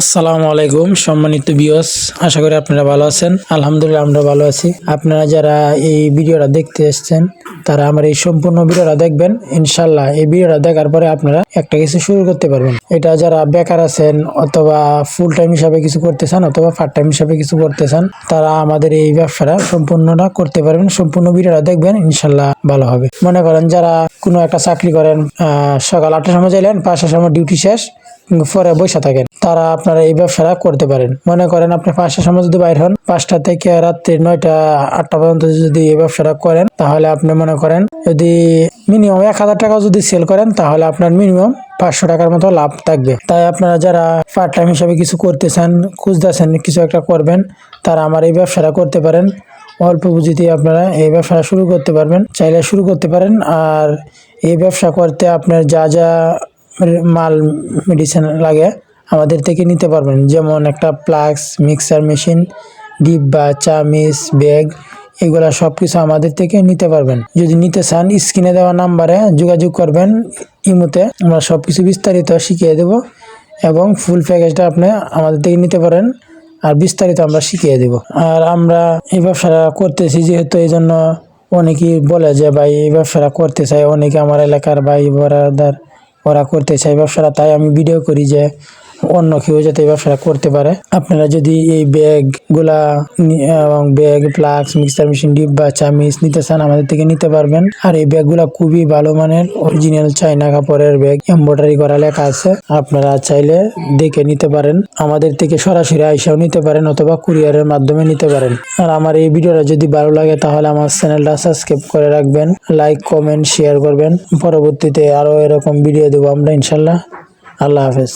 আসসালামু আলাইকুম, সম্মানিত বিয়স আশা করি আপনারা ভালো আছেন। আলহামদুলিল্লাহ, আমরা ভালো আছি। আপনারা যারা এই ভিডিওটা দেখতে এসেছেন, তারা আমার এই সম্পূর্ণ ভিডিওটা দেখবেন। ইনশাল্লাহ এই ভিডিওটা দেখার পরে আপনারা একটা কিছু শুরু করতে পারবেন। এটা যারা বেকার আছেন অথবা ফুল টাইম হিসাবে কিছু করতে চান অথবা পার্ট টাইম হিসাবে কিছু করতে চান, তারা আমাদের এই ব্যবসাটা সম্পূর্ণটা করতে পারবেন। সম্পূর্ণ ভিডিওটা দেখবেন ইনশাল্লাহ ভালো হবে। মনে করেন যারা কোনো একটা চাকরি করেন সকাল আটটার সময় চাইলেন পাঁচটার সময় ডিউটি শেষ পরে বসে থাকেন। তারা আপনারা এই ব্যবসাটা করতে পারেন। মনে করেন আপনি পাঁচটার সময় যদি বাইর হন, পাঁচটা থেকে রাত্রি নয়টা, আটটা পর্যন্ত যদি এই ব্যবসাটা করেন, তাহলে আপনি মনে করেন যদি মিনিমাম এক হাজার টাকা যদি সেল করেন, তাহলে আপনার মিনিমাম পাঁচশো টাকার মতো লাভ থাকবে। তাই আপনারা যারা পার্ট টাইম হিসাবে কিছু করতে চান খুঁজতেছেন, কিছু একটা করবেন, তারা আমার এই ব্যবসাটা করতে পারেন। অল্প পুঁজিতে আপনারা এই ব্যবসাটা শুরু করতে পারবেন। চাইলে শুরু করতে পারেন। আর এই ব্যবসা করতে আপনার যা যা মাল মেডিসিন লাগে, আমাদের থেকে নিতে পারবেন। যেমন একটা প্লাক্স মিক্সার মেশিন ডিব্বা, চামিচ ব্যাগ এগুলা সব কিছু আমাদের থেকে নিতে পারবেন। যদি নিতে চান, স্ক্রিনে দেওয়া নাম্বারে যোগাযোগ করবেন ইমুতে। আমরা সব কিছু বিস্তারিত শিখিয়ে দেব এবং ফুল প্যাকেজটা আপনি আমাদের থেকে নিতে পারেন আর বিস্তারিত আমরা শিখিয়ে দেব। আর আমরা এই ব্যবসাটা করতেছি যেহেতু এই জন্য অনেকেই বলে যে, ভাই, এই ব্যবসাটা করতে চাই। অনেকে আমার এলাকার ভাই বরাদার ওরা করতে চাই ব্যবসাটা তাই আমি ভিডিও করি যে অন্য কেউ যাতে এই ব্যবসাটা করতে পারে। আপনারা যদি এই ব্যাগগুলা এবং ব্যাগ প্লাক্স মিক্সার মেশিন ডিপ বা চামিচ নিতে চান, আমাদের থেকে নিতে পারবেন। আর এই ব্যাগগুলা খুবই ভালো মানের অরিজিনাল চাইনা কাপড়ের ব্যাগ এমব্রয়ডারি করা লেখা আছে। আপনারা চাইলে দেখে নিতে পারেন। আমাদের থেকে সরাসরি আইসাও নিতে পারেন অথবা কুরিয়ারের মাধ্যমে নিতে পারেন। আর আমার এই ভিডিওটা যদি ভালো লাগে, তাহলে আমার চ্যানেলটা সাবস্ক্রাইব করে রাখবেন লাইক কমেন্ট শেয়ার করবেন। পরবর্তীতে আরও এরকম ভিডিও দেবো আমরা ইনশাল্লাহ। আল্লাহ হাফেজ।